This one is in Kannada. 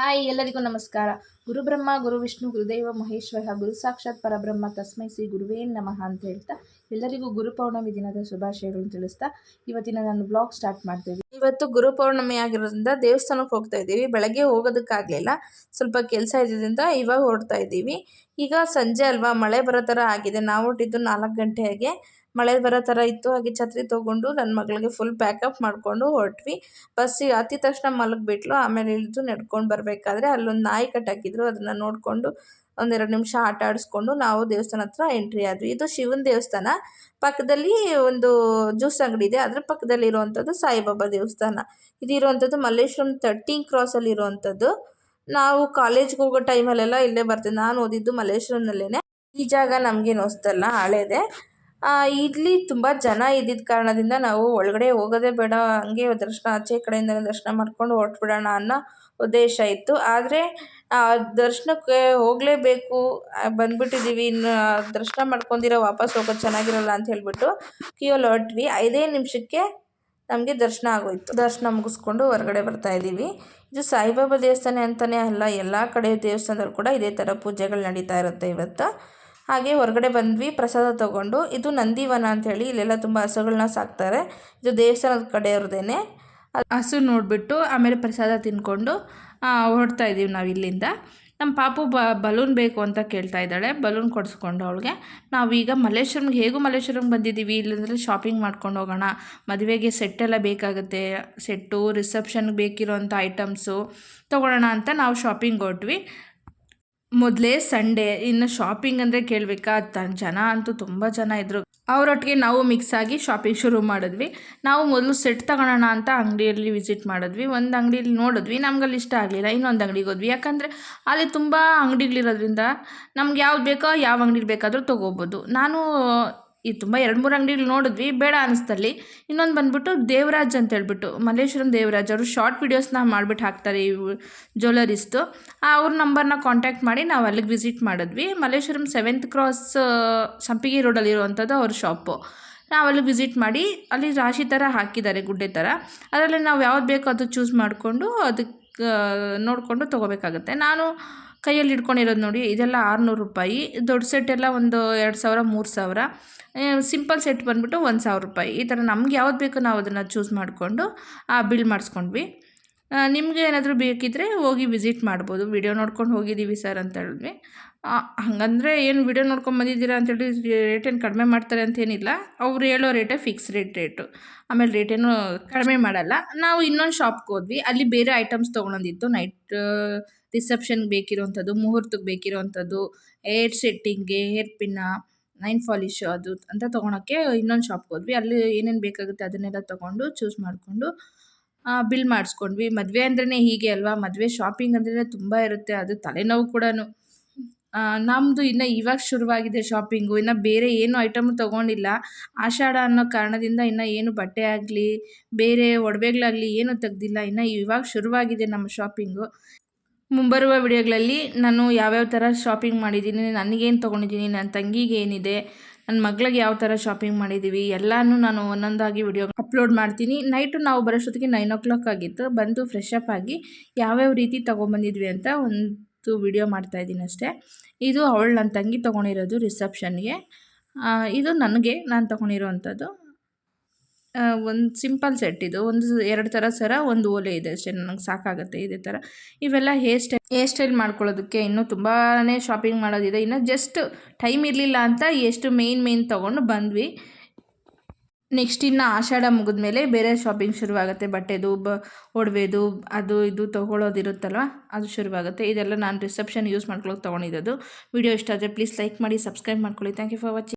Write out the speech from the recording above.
ಹಾಯ್, ಎಲ್ಲರಿಗೂ ನಮಸ್ಕಾರ. ಗುರುಬ್ರಹ್ಮ ಗುರು ವಿಷ್ಣು, ಗುರುದೇವ, ಮಹೇಶ್ವರ, ಗುರು ಸಾಕ್ಷಾತ್, ಪರಬ್ರಹ್ಮ, ತಸ್ಮೈ ಶ್ರೀ ಗುರುವೇ ನಮಃ ಅಂತ ಹೇಳ್ತಾ ಎಲ್ಲರಿಗೂ ಗುರು ಪೌರ್ಣಮಿ ದಿನದ ಶುಭಾಶಯಗಳನ್ನು ತಿಳಿಸ್ತಾ ಇವತ್ತಿನ ನಾನು ಬ್ಲಾಗ್ ಸ್ಟಾರ್ಟ್ ಮಾಡ್ತೀವಿ ಇವತ್ತು ಗುರುಪೌರ್ಣಮಿ ಆಗಿರೋದ್ರಿಂದ ದೇವಸ್ಥಾನಕ್ಕೆ ಹೋಗ್ತಾ ಇದ್ದೀವಿ. ಬೆಳಗ್ಗೆ ಹೋಗೋದಕ್ಕಾಗಲಿಲ್ಲ ಸ್ವಲ್ಪ ಕೆಲಸ ಇದ್ದಿದ್ದರಿಂದ ಇವಾಗ ಹೊರಡ್ತಾ ಇದ್ದೀವಿ. ಈಗ ಸಂಜೆ ಅಲ್ವಾ? ಮಳೆ ಬರೋ ಥರ ಆಗಿದೆ. ನಾವು ಹೊರಟಿದ್ದು ನಾಲ್ಕು ಗಂಟೆಗೆ. ಮಳೆ ಬರೋ ಥರ ಇತ್ತು, ಹಾಗೆ ಛತ್ರಿ ತೊಗೊಂಡು ನನ್ನ ಮಗಳಿಗೆ ಫುಲ್ ಪ್ಯಾಕಪ್ ಮಾಡಿಕೊಂಡು ಹೊರಟ್ವಿ. ಬಸ್ಸಿಗೆ ಅತಿ ತಕ್ಷಣ ಮಲಗಿಬಿಟ್ಲು, ಆಮೇಲೆ ಇಳಿದು ನಡ್ಕೊಂಡು ಬರಬೇಕಾದ್ರೆ ಅಲ್ಲೊಂದು ನಾಯಿ ಕಟ್ಟಾಕಿದ್ರು ಅದನ್ನು ನೋಡಿಕೊಂಡು ಒಂದೆರಡು ನಿಮಿಷ ಆಟ ಆಡಿಸ್ಕೊಂಡು ನಾವು ದೇವಸ್ಥಾನ ಹತ್ರ ಎಂಟ್ರಿ ಆದ್ವಿ. ಇದು ಶಿವನ ದೇವಸ್ಥಾನ. ಪಕ್ಕದಲ್ಲಿ ಒಂದು ಜ್ಯೂಸ್ ಅಂಗಡಿ ಇದೆ, ಅದ್ರ ಪಕ್ಕದಲ್ಲಿ ಇರುವಂಥದ್ದು ಸಾಯಿಬಾಬಾ ದೇವಸ್ಥಾನ. ಇದು ಇರುವಂಥದ್ದು ಮಲ್ಲೇಶ್ವರಂ ತರ್ಟೀನ್ ಕ್ರಾಸಲ್ಲಿ ಇರುವಂಥದ್ದು ನಾವು ಕಾಲೇಜ್ಗೆ ಹೋಗೋ ಟೈಮಲ್ಲೆಲ್ಲ ಇಲ್ಲೇ ಬರ್ತೀವಿ ನಾನು ಓದಿದ್ದು ಮಲ್ಲೇಶ್ವರಂನಲ್ಲೇ ಈ ಜಾಗ ನಮಗೇನು ಹೊಸ್ತಲ್ಲ, ಹಳೇದೆ. ಇಲ್ಲಿ ತುಂಬ ಜನ ಇದ್ದಿದ್ದ ಕಾರಣದಿಂದ ನಾವು ಒಳಗಡೆ ಹೋಗೋದೇ ಬೇಡ, ಹಂಗೆ ದರ್ಶನ ಆಚೆ ಕಡೆಯಿಂದ ದರ್ಶನ ಮಾಡ್ಕೊಂಡು ಹೊರಟ್ಬಿಡೋಣ ಅನ್ನೋ ಉದ್ದೇಶ ಇತ್ತು. ಆದರೆ ದರ್ಶನಕ್ಕೆ ಹೋಗಲೇಬೇಕು ಬಂದ್ಬಿಟ್ಟಿದ್ದೀವಿ, ಇನ್ನು ದರ್ಶನ ಮಾಡ್ಕೊಂಡಿರೋ ವಾಪಸ್ ಹೋಗೋದು ಚೆನ್ನಾಗಿರಲ್ಲ ಅಂತ ಹೇಳ್ಬಿಟ್ಟು ಕ್ಯೂಲ್ ಹೊರಟ್ವಿ ಐದೇ ನಿಮಿಷಕ್ಕೆ ನಮಗೆ ದರ್ಶನ ಆಗೋಯಿತು. ದರ್ಶನ ಮುಗಿಸ್ಕೊಂಡು ಹೊರಗಡೆ ಬರ್ತಾ ಇದ್ದೀವಿ. ಇದು ಸಾಯಿಬಾಬಾ ದೇವಸ್ಥಾನ ಅಂತಲೇ ಅಲ್ಲ, ಎಲ್ಲ ಕಡೆ ದೇವಸ್ಥಾನದಲ್ಲೂ ಕೂಡ ಇದೇ ಥರ ಪೂಜೆಗಳು ನಡೀತಾ ಇರುತ್ತೆ ಇವತ್ತು. ಹಾಗೆ ಹೊರಗಡೆ ಬಂದ್ವಿ, ಪ್ರಸಾದ ತಗೊಂಡು. ಇದು ನಂದಿವನ ಅಂಥೇಳಿ ಇಲ್ಲೆಲ್ಲ ತುಂಬ ಹಸುಗಳನ್ನ ಸಾಕ್ತಾರೆ. ಇದು ದೇವಸ್ಥಾನದ ಕಡೆಯವ್ರದ್ದೇನೆ ಹಸು ನೋಡಿಬಿಟ್ಟು ಆಮೇಲೆ ಪ್ರಸಾದ ತಿನ್ಕೊಂಡು ಹೊರಡ್ತಾ ಇದ್ದೀವಿ ನಾವು ಇಲ್ಲಿಂದ. ನಮ್ಮ ಪಾಪು ಬ, ಬಲೂನ್ ಬೇಕು ಅಂತ ಕೇಳ್ತಾ ಇದ್ದಾಳೆ. ಬಲೂನ್ ಕೊಡಿಸ್ಕೊಂಡು ಅವಳಿಗೆ ನಾವೀಗ ಮಲ್ಲೇಶ್ವರಂಗೆ, ಹೇಗೂ ಮಲ್ಲೇಶ್ವರಂಗೆ ಬಂದಿದ್ದೀವಿ ಇಲ್ಲಂದರೆ ಶಾಪಿಂಗ್ ಮಾಡ್ಕೊಂಡು ಹೋಗೋಣ. ಮದುವೆಗೆ ಸೆಟ್ಟೆಲ್ಲ ಬೇಕಾಗುತ್ತೆ. ಸೆಟ್ಟು ರಿಸೆಪ್ಷನ್ಗೆ ಬೇಕಿರೋಂಥ ಐಟಮ್ಸು ತೊಗೊಳ್ಳೋಣ ಅಂತ ನಾವು ಶಾಪಿಂಗ್ ಹೊರಟ್ವಿ. ಮೊದಲೇ ಸಂಡೇ, ಇನ್ನು ಶಾಪಿಂಗ್ ಅಂದರೆ ಕೇಳಬೇಕಾ? ತ ಜನ ಅಂತೂ ತುಂಬ ಜನ ಇದ್ದರು ಅವರೊಟ್ಟಿಗೆ ನಾವು ಮಿಕ್ಸ್ ಆಗಿ ಶಾಪಿಂಗ್ ಶುರು ಮಾಡಿದ್ವಿ. ನಾವು ಮೊದಲು ಸೆಟ್ ತಗೊಳ್ಳೋಣ ಅಂತ ಅಂಗಡಿಯಲ್ಲಿ ವಿಸಿಟ್ ಮಾಡಿದ್ವಿ. ಒಂದು ಅಂಗಡಿಯಲ್ಲಿ ನೋಡಿದ್ವಿ, ನಮ್ಗಲ್ಲಿ ಇಷ್ಟ ಆಗಲಿಲ್ಲ. ಇನ್ನೊಂದು ಅಂಗಡಿಗೆ ಹೋದ್ವಿ. ಯಾಕಂದರೆ ಅಲ್ಲಿ ತುಂಬ ಅಂಗಡಿಗಳಿರೋದ್ರಿಂದ ನಮ್ಗೆ ಯಾವ್ದು ಬೇಕೋ, ಯಾವ ಅಂಗಡಿಲಿ ಬೇಕಾದರೂ ತೊಗೋಬೋದು. ನಾನು ಈ ತುಂಬ ಎರಡು ಮೂರು ಅಂಗಡಿಗಳು ನೋಡಿದ್ವಿ, ಬೇಡ ಅನ್ನಿಸ್ತಲ್ಲಿ ಇನ್ನೊಂದು ಬಂದ್ಬಿಟ್ಟು ದೇವರಾಜ್ ಅಂತ ಹೇಳ್ಬಿಟ್ಟು, ಮಲ್ಲೇಶ್ವರಂ ದೇವರಾಜ್ ಅವರು ಶಾರ್ಟ್ ವೀಡಿಯೋಸ್ನ ಮಾಡಿಬಿಟ್ಟು ಹಾಕ್ತಾರೆ ಈ ಜ್ಯುವೆಲರಿಸ್ದು ಅವ್ರ ನಂಬರ್ನ ಕಾಂಟ್ಯಾಕ್ಟ್ ಮಾಡಿ ನಾವು ಅಲ್ಲಿಗೆ ವಿಸಿಟ್ ಮಾಡಿದ್ವಿ. ಮಲ್ಲೇಶ್ವರಂ ಸೆವೆಂತ್ ಕ್ರಾಸ್ ಸಂಪಿಗೆ ರೋಡಲ್ಲಿ ಇರುವಂಥದ್ದು ಅವ್ರ ಶಾಪು ನಾವು ಅಲ್ಲಿ ವಿಸಿಟ್ ಮಾಡಿ, ಅಲ್ಲಿ ರಾಶಿ ಥರ ಹಾಕಿದ್ದಾರೆ ಗುಡ್ಡೆ ಥರ ಅದರಲ್ಲಿ ನಾವು ಯಾವ್ದು ಬೇಕೋ ಅದು ಚೂಸ್ ಮಾಡಿಕೊಂಡು ಅದಕ್ಕೆ ನೋಡಿಕೊಂಡು ತೊಗೋಬೇಕಾಗತ್ತೆ. ನಾನು ಕೈಯಲ್ಲಿ ಹಿಡ್ಕೊಂಡಿರೋದು ನೋಡಿ, ಇದೆಲ್ಲ ಆರುನೂರು ರೂಪಾಯಿ. ದೊಡ್ಡ ಸೆಟ್ ಎಲ್ಲ ಒಂದು ಎರಡು ಸಾವಿರ, ಮೂರು ಸಾವಿರ. ಸಿಂಪಲ್ ಸೆಟ್ ಬಂದುಬಿಟ್ಟು ಒಂದು ಸಾವಿರ ರೂಪಾಯಿ. ಈ ಥರ ನಮ್ಗೆ ಯಾವ್ದು ಬೇಕೋ ನಾವು ಅದನ್ನು ಚೂಸ್ ಮಾಡಿಕೊಂಡು, ಆ ಬಿಲ್ ಮಾಡಿಸ್ಕೊಂಡ್ವಿ. ನಿಮಗೆ ಏನಾದರೂ ಬೇಕಿದ್ದರೆ ಹೋಗಿ ವಿಸಿಟ್ ಮಾಡ್ಬೋದು. ವಿಡಿಯೋ ನೋಡ್ಕೊಂಡು ಹೋಗಿದ್ದೀವಿ ಸರ್ ಅಂತ ಹೇಳಿದ್ವಿ. ಹಾಗಂದ್ರೆ ಏನು ವಿಡಿಯೋ ನೋಡ್ಕೊಂಡು ಬಂದಿದ್ದೀರಾ ಅಂತೇಳಿ ರೇಟ್ ಏನು ಕಡಿಮೆ ಮಾಡ್ತಾರೆ ಅಂತೇನಿಲ್ಲ ಅವ್ರು ಹೇಳೋ ರೇಟೇ ಫಿಕ್ಸ್ ರೇಟ್ ರೇಟು ಆಮೇಲೆ ರೇಟೇನು ಕಡಿಮೆ ಮಾಡಲ್ಲ. ನಾವು ಇನ್ನೊಂದು ಶಾಪ್ಗೆ ಹೋದ್ವಿ. ಅಲ್ಲಿ ಬೇರೆ ಐಟಮ್ಸ್ ತೊಗೊಳೋದಿತ್ತು ನೈಟ್ ರಿಸೆಪ್ಷನ್ಗೆ ಬೇಕಿರೋವಂಥದ್ದು ಮುಹೂರ್ತಕ್ಕೆ ಬೇಕಿರೋವಂಥದ್ದು ಏರ್ ಸೆಟ್ಟಿಂಗ್ಗೆ ಹೇರ್ ಪಿನ್ನ ನೈನ್ ಫಾಲಿಶು ಅದು ಅಂತ ತೊಗೊಳಕ್ಕೆ ಇನ್ನೊಂದು ಶಾಪ್ಗೆ ಹೋದ್ವಿ. ಅಲ್ಲಿ ಏನೇನು ಬೇಕಾಗುತ್ತೆ ಅದನ್ನೆಲ್ಲ ತೊಗೊಂಡು ಚೂಸ್ ಮಾಡಿಕೊಂಡು ಬಿಲ್ ಮಾಡಿಸ್ಕೊಂಡ್ವಿ. ಮದುವೆ ಅಂದ್ರೇ ಹೀಗೆ ಅಲ್ವಾ? ಮದುವೆ ಶಾಪಿಂಗ್ ಅಂದ್ರೆ ತುಂಬ ಇರುತ್ತೆ. ಅದು ತಲೆನೋವು ಕೂಡ ನಮ್ಮದು ಇನ್ನು ಇವಾಗ ಶುರುವಾಗಿದೆ ಶಾಪಿಂಗು ಇನ್ನು ಬೇರೆ ಏನು ಐಟಮು ತೊಗೊಂಡಿಲ್ಲ. ಆಷಾಢ ಅನ್ನೋ ಕಾರಣದಿಂದ ಇನ್ನು ಏನು ಬಟ್ಟೆ ಆಗಲಿ, ಬೇರೆ ಒಡವೆಗಳಾಗಲಿ ಏನೂ ತೆಗ್ದಿಲ್ಲ. ಇನ್ನು ಇವಾಗ ಶುರುವಾಗಿದೆ ನಮ್ಮ ಶಾಪಿಂಗು ಮುಂಬರುವ ವಿಡಿಯೋಗಳಲ್ಲಿ ನಾನು ಯಾವ್ಯಾವ ಥರ ಶಾಪಿಂಗ್ ಮಾಡಿದ್ದೀನಿ, ನನಗೇನು ತೊಗೊಂಡಿದ್ದೀನಿ ನನ್ನ ತಂಗಿಗೆ ಏನಿದೆ ನನ್ನ ಮಗಳಿಗೆ ಯಾವ ಥರ ಶಾಪಿಂಗ್ ಮಾಡಿದ್ದೀವಿ ಎಲ್ಲಾನು ನಾನು ಒಂದೊಂದಾಗಿ ವಿಡಿಯೋ ಅಪ್ಲೋಡ್ ಮಾಡ್ತೀನಿ. ನೈಟು ನಾವು ಬರೋಷ್ಟೊತ್ತಿಗೆ ನೈನ್ ಓ ಕ್ಲಾಕ್ ಆಗಿತ್ತು. ಬಂದು ಫ್ರೆಶ್ ಅಪ್ ಆಗಿ ಯಾವ್ಯಾವ ರೀತಿ ತೊಗೊಂಬಂದಿದ್ವಿ ಅಂತ ಒಂದು ವಿಡಿಯೋ ಮಾಡ್ತಾಯಿದ್ದೀನಿ ಅಷ್ಟೇ. ಇದು ಅವಳು ನನ್ನ ತಂಗಿ ತೊಗೊಂಡಿರೋದು ರಿಸೆಪ್ಷನ್ಗೆ ಇದು ನನಗೆ, ನಾನು ತೊಗೊಂಡಿರೋ ಅಂಥದ್ದು ಒಂದು ಸಿಂಪಲ್ ಸೆಟ್ ಇದು. ಒಂದು ಎರಡು ಥರ ಸರ, ಒಂದು ಓಲೆ ಇದೆ ಅಷ್ಟೇ. ನನಗೆ ಸಾಕಾಗುತ್ತೆ ಇದೇ ಥರ ಇವೆಲ್ಲ ಹೇರ್ ಸ್ಟೈಲ್ ಹೇರ್ ಸ್ಟೈಲ್ ಮಾಡ್ಕೊಳ್ಳೋದಕ್ಕೆ ಇನ್ನೂ ತುಂಬಾ ಶಾಪಿಂಗ್ ಮಾಡೋದಿದೆ. ಇನ್ನು ಜಸ್ಟ್ ಟೈಮ್ ಇರಲಿಲ್ಲ ಅಂತ ಎಷ್ಟು ಮೇಯ್ನ್ ಮೇಯ್ನ್ ತೊಗೊಂಡು ಬಂದ್ವಿ. ನೆಕ್ಸ್ಟ್ ಇನ್ನು ಆಷಾಢ ಮುಗಿದ್ಮೇಲೆ ಬೇರೆ ಶಾಪಿಂಗ್ ಶುರುವಾಗುತ್ತೆ. ಬಟ್ಟೆದು, ಬ, ಒಡವೆದು, ಅದು ಇದು ತೊಗೊಳೋದಿರುತ್ತಲ್ವ ಅದು ಶುರುವಾಗುತ್ತೆ. ಇದೆಲ್ಲ ನಾನು ರಿಸೆಪ್ಷನ್ ಯೂಸ್ ಮಾಡ್ಕೊಳ್ಳೋಕೆ ತೊಗೊಂಡಿದ್ದು ವಿಡಿಯೋ ಇಷ್ಟ ಆದರೆ ಪ್ಲೀಸ್ ಲೈಕ್ ಮಾಡಿ ಸಬ್ಸ್ಕ್ರೈಬ್ ಮಾಡ್ಕೊಳ್ಳಿ. Thank you for